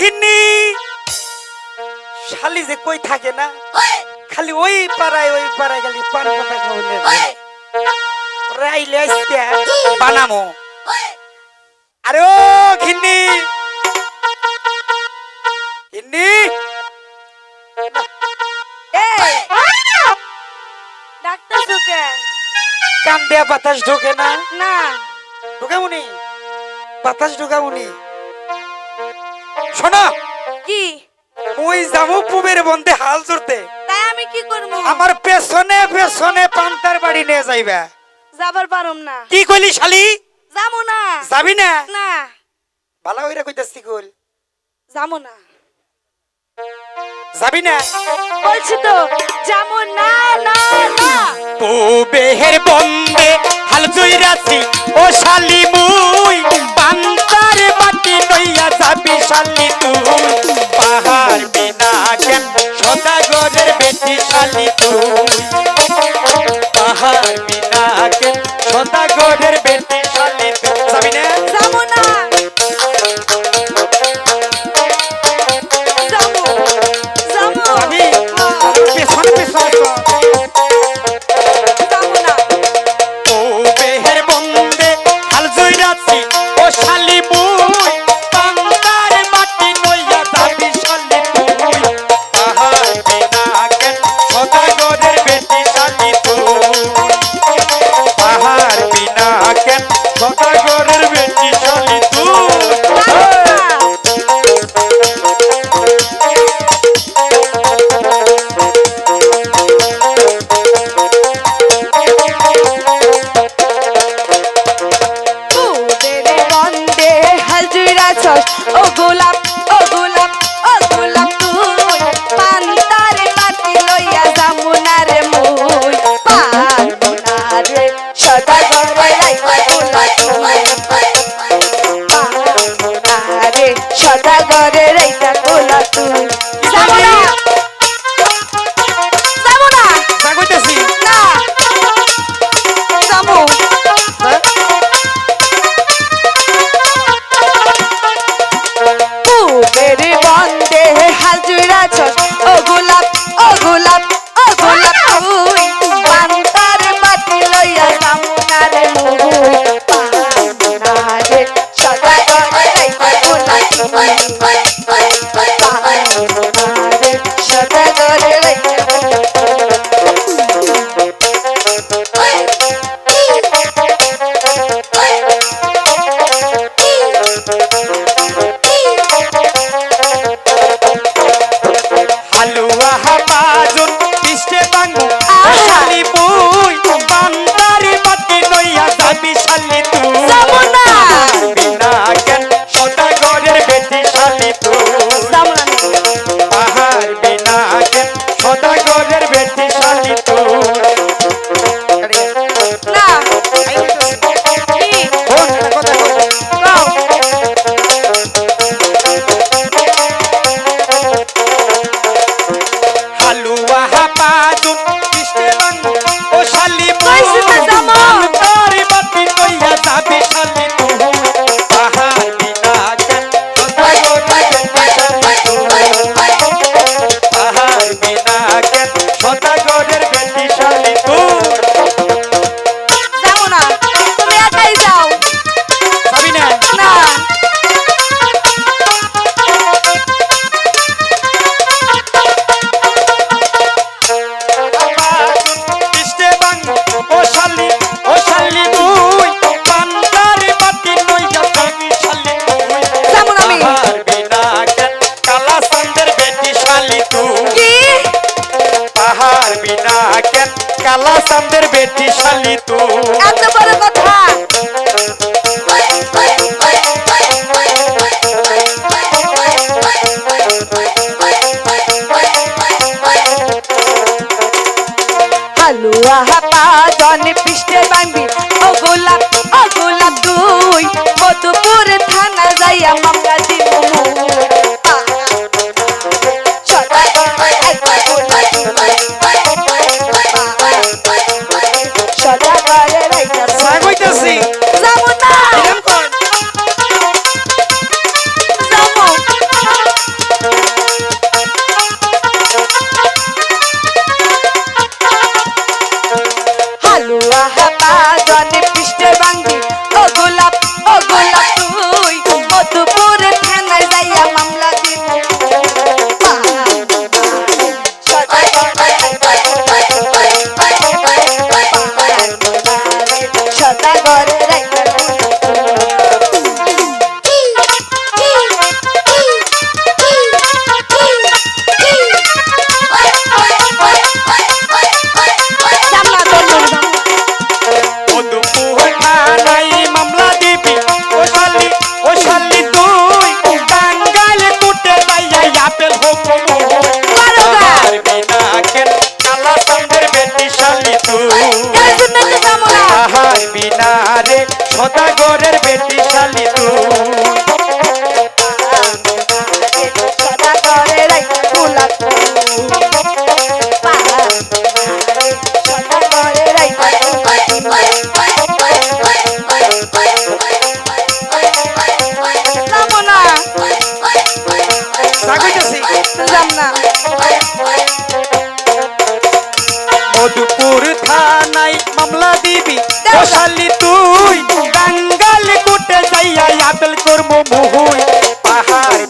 ঘিন্নি শালি যে কই থাকে না খালি ওই পাড়ায় ওই পাড়ায় খালি পান পাতা খাওয়ালে রাইলে আসতে বানামো। আরে ও ঘিন্নি। ঘিন্নি। এই। ডাক্তার ঢুকে। কান দেয়া বাতাস ঢোকে না? না। ঢোকামুনি? বাতাস ঢোকামুনি? শোনো। কি? মুই যাব পুবের বন্ধে হাল ধরতে তাই আমি কি করব আমার পেছনে পেছনে পান্তার বাড়ি নিয়ে যাইবা। যাবার পারুম না। কি কইলি শালি? যাব না। যাবি না? না। ভালো হইরা কইতাছি কইল। যাব না। যাবি না? বলছি তো যাব না না না। পুবের বন্ধে হাল জুইরাছি। ও শালি মুই পান্তার বাটি ও গোলাপ ও গোলাপ ও গোলাপ তুই পান্তারে মাটি লইয়া যামুনারে মুই লাইবা Yeah. না কইতেছি যাম না। মধুপুর থানায় মামলা দিবি। বসালি তুই। দাঙ্গাল কুটে যাইয়া আপেল করব মুহুই। পাহাড়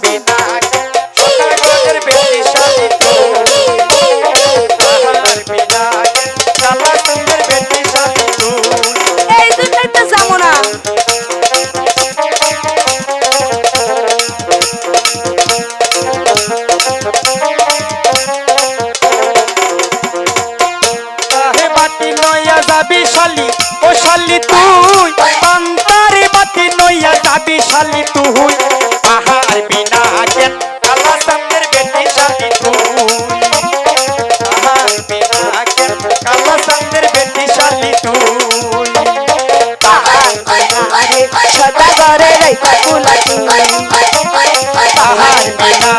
Thank you. শালি তুই পান্তারে বাতি নইয়া যাবি শালি তুই। আহার বিনা কেন কালা সামনের বেটি শালি আহার বিনা কেন কালা সামনের বেটি শালি তুই। আহার বিনা